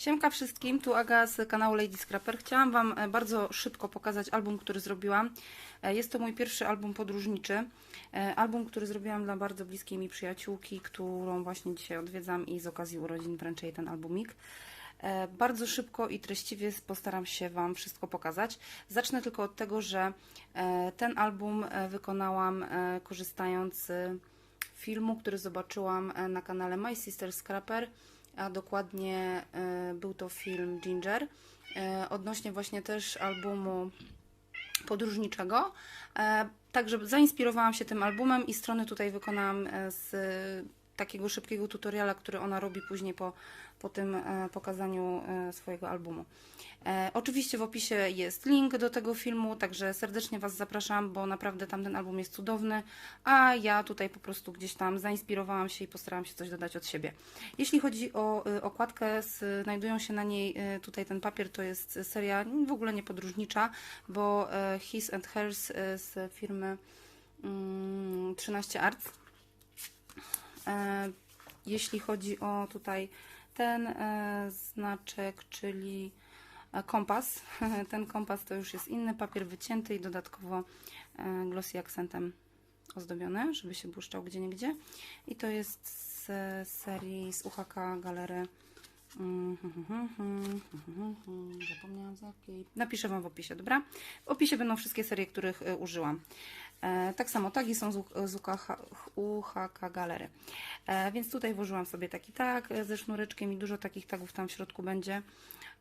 Siemka wszystkim, tu Aga z kanału Lady Scrapper. Chciałam Wam e, bardzo szybko pokazać album, który zrobiłam. E, Jest to mój pierwszy album podróżniczy. E, Album, który zrobiłam dla bardzo bliskiej mi przyjaciółki, którą właśnie dzisiaj odwiedzam i z okazji urodzin wręczę jej ten albumik. E, Bardzo szybko i treściwie postaram się Wam wszystko pokazać. Zacznę tylko od tego, że e, ten album e, wykonałam korzystając z filmu, który zobaczyłam na kanale My Sister Scrapper, a dokładnie był to film Ginger, odnośnie właśnie też albumu podróżniczego. Także zainspirowałam się tym albumem i strony tutaj wykonałam z takiego szybkiego tutoriala, który ona robi później po, po tym e, pokazaniu e, swojego albumu. E, Oczywiście w opisie jest link do tego filmu, także serdecznie Was zapraszam, bo naprawdę tamten album jest cudowny, a ja tutaj po prostu gdzieś tam zainspirowałam się i postarałam się coś dodać od siebie. Jeśli chodzi o okładkę, znajdują się na niej tutaj ten papier, to jest seria w ogóle nie podróżnicza, bo His and Hers z firmy mm, 13 Arts. E, Jeśli chodzi o tutaj ten e, znaczek, czyli e, kompas, ten kompas to już jest inny papier wycięty i dodatkowo glossy akcentem ozdobiony, żeby się błyszczał gdzie niegdzie. I to jest z serii z UHK Galery. Zapomniałam z jakiej. Napiszę Wam w opisie, dobra? W opisie będą wszystkie serie, których użyłam. E, tak samo tagi są z, UHK Galery. E, więc tutaj włożyłam sobie taki tag ze sznureczkiem i dużo takich tagów tam w środku będzie.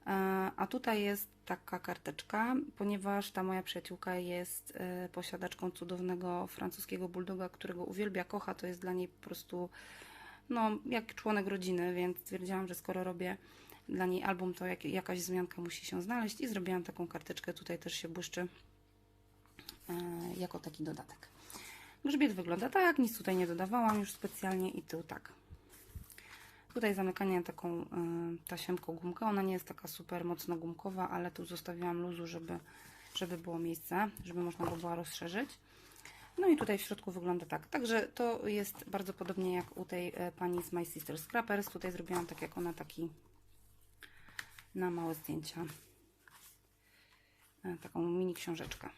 E, A tutaj jest taka karteczka, ponieważ ta moja przyjaciółka jest posiadaczką cudownego francuskiego bulldoga, którego uwielbia, kocha. To jest dla niej po prostu no, jak członek rodziny, więc stwierdziłam, że skoro robię dla niej album, to jak, jakaś wzmianka musi się znaleźć i zrobiłam taką karteczkę. Tutaj też się błyszczy jako taki dodatek. Grzbiet wygląda tak, nic tutaj nie dodawałam już specjalnie i tył tak. Tutaj zamykanie taką y, tasiemką gumkę. Ona nie jest taka super mocno gumkowa, ale tu zostawiłam luzu, żeby, żeby było miejsce, żeby można go było rozszerzyć. No i tutaj w środku wygląda tak. Także to jest bardzo podobnie jak u tej e, pani z My Sister Scrappers. Tutaj zrobiłam tak jak ona taki na małe zdjęcia. E, Taką mini książeczkę.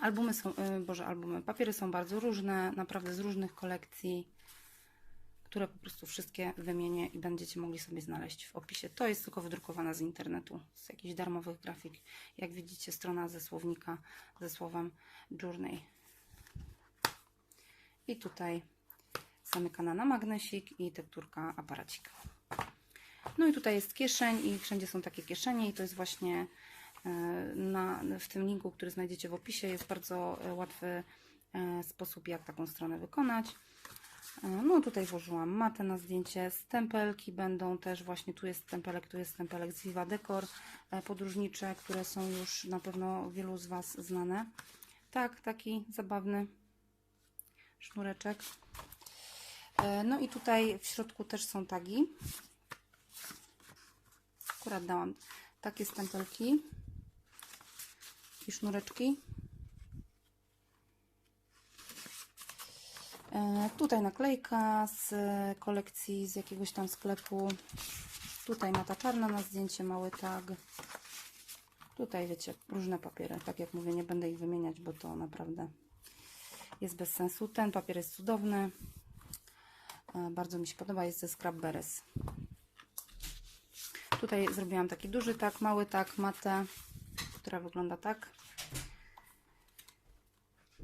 Albumy są, y, boże, albumy, papiery są bardzo różne, naprawdę z różnych kolekcji, które po prostu wszystkie wymienię i będziecie mogli sobie znaleźć w opisie. To jest tylko wydrukowane z internetu, z jakichś darmowych grafik. Jak widzicie, strona ze słownika ze słowem Journey. I tutaj zamykana na magnesik i tekturka aparacik. No i tutaj jest kieszeń i wszędzie są takie kieszenie i to jest właśnie na, w tym linku, który znajdziecie w opisie. Jest bardzo e, łatwy e, sposób, jak taką stronę wykonać. E, No tutaj włożyłam matę na zdjęcie. Stempelki będą też właśnie, tu jest stempelek, tu jest stempelek z Viva Decor e, podróżnicze, które są już na pewno wielu z Was znane. Tak, taki zabawny sznureczek. E, No i tutaj w środku też są tagi. Akurat dałam takie stempelki i sznureczki. E, Tutaj naklejka z kolekcji z jakiegoś tam sklepu. Tutaj mata czarna na zdjęcie, mały tag. Tutaj wiecie, różne papiery. Tak jak mówię, nie będę ich wymieniać, bo to naprawdę jest bez sensu. Ten papier jest cudowny. E, Bardzo mi się podoba, jest ze Scrap Beres. Tutaj zrobiłam taki duży tak, mały tak, matę, która wygląda tak.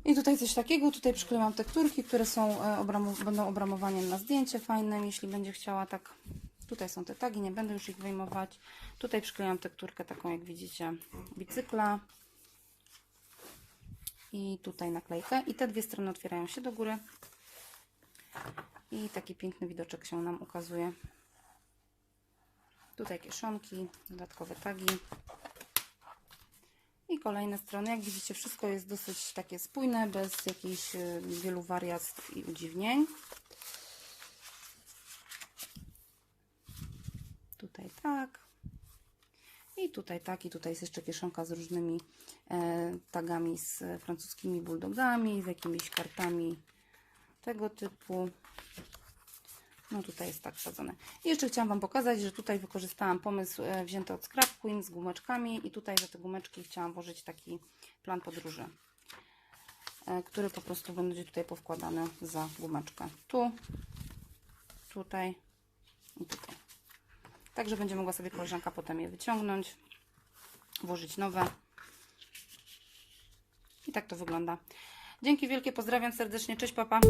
I tutaj coś takiego, tutaj przykleiłam tekturki, które są, e, obramu- będą obramowaniem na zdjęcie fajnym, jeśli będzie chciała tak. Tutaj są te tagi, nie będę już ich wyjmować. Tutaj przykleiłam tekturkę taką, jak widzicie, bicykla. I tutaj naklejkę. I te dwie strony otwierają się do góry. I taki piękny widoczek się nam ukazuje. Tutaj kieszonki, dodatkowe tagi. I kolejne strony. Jak widzicie, wszystko jest dosyć takie spójne, bez jakichś y, wielu wariactw i udziwnień. Tutaj tak. I Tutaj tak i tutaj jest jeszcze kieszonka z różnymi e, tagami z francuskimi bulldogami, z jakimiś kartami tego typu. No tutaj jest tak wsadzone. I jeszcze chciałam Wam pokazać, że tutaj wykorzystałam pomysł e, wzięty od Scrap Queen z gumeczkami i tutaj za te gumeczki chciałam włożyć taki plan podróży, e, który po prostu będzie tutaj powkładany za gumeczkę. Tu, tutaj i tutaj. Także będzie mogła sobie koleżanka potem je wyciągnąć, włożyć nowe. I tak to wygląda. Dzięki wielkie, pozdrawiam serdecznie. Cześć, papa.